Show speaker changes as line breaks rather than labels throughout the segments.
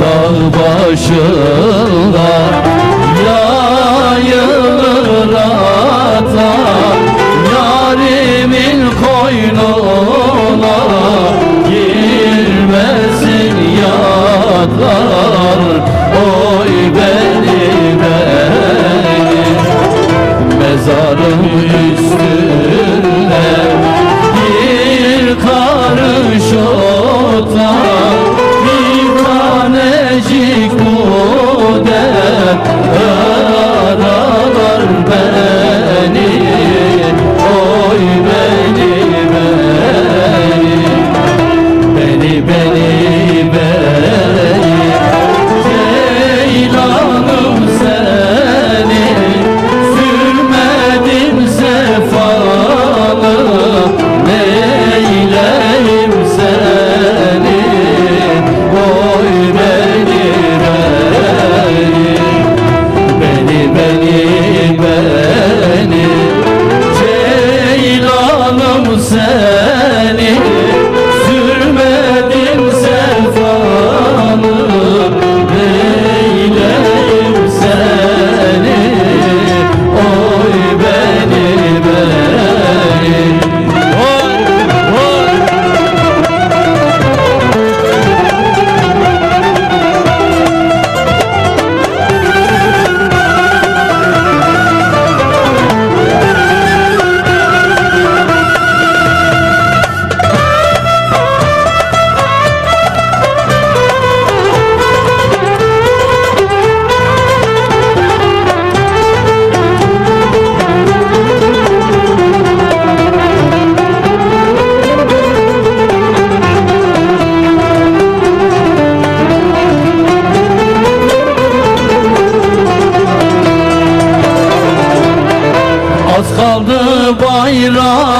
dağ başında.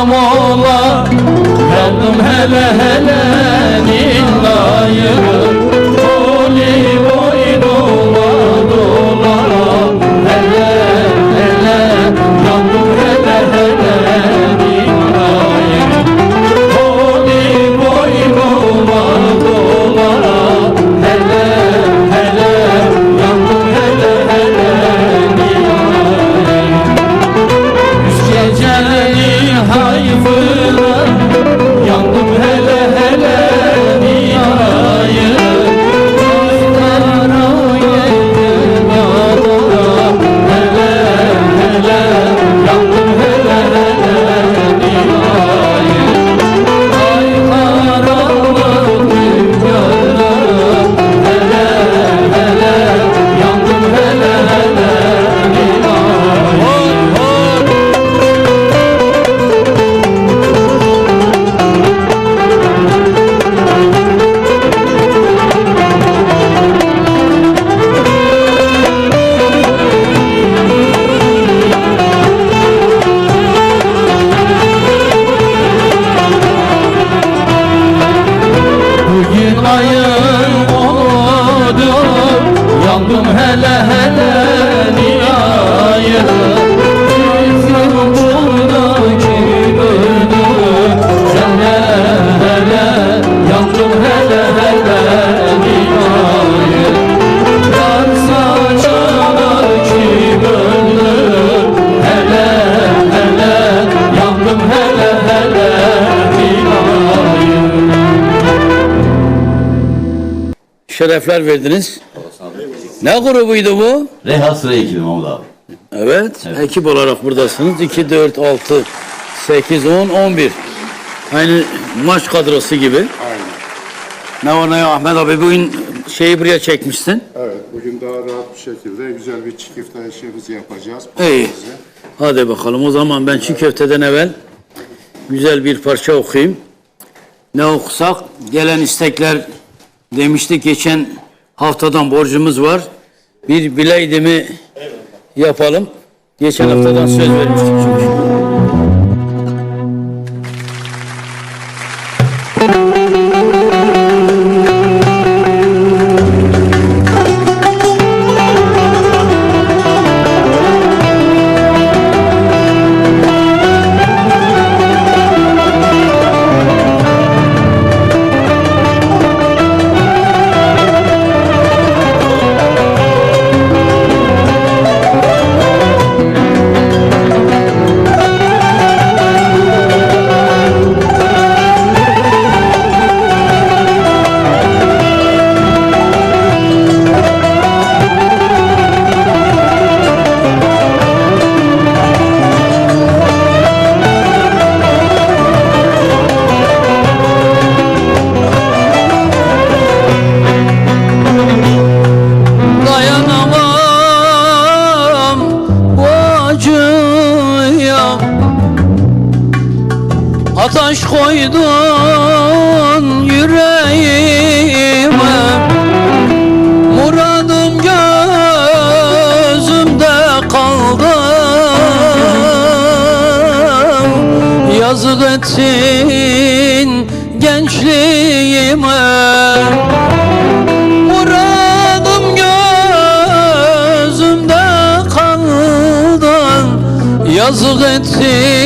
Kaldı bayram ola Yandım hele hele
Şerefler verdiniz. Ne grubuydu bu?
Reha sıra ekibi Mahmut abi.
Evet, ekip olarak buradasınız. 2, 4, 6, 8, 10, 11. Aynı maç kadrosu gibi.
Aynen.
Ne var ne yok Ahmet abi bugün şeyi buraya çekmişsin.
Evet, bugün daha rahat bir şekilde güzel bir çiğ köfte işimizi yapacağız.
İyi. Hadi bakalım o zaman ben çiğ köfteden evvel güzel bir parça okuyayım. Ne okusak gelen istekler demiştik geçen haftadan borcumuz var. Bir bileydi mi yapalım. Geçen haftadan söz vermiştik çünkü. Ateş koydun yüreğime. Muradım gözümde kaldı. Yazık ettin gençliğime. Muradım gözümde kaldı Yazık ettin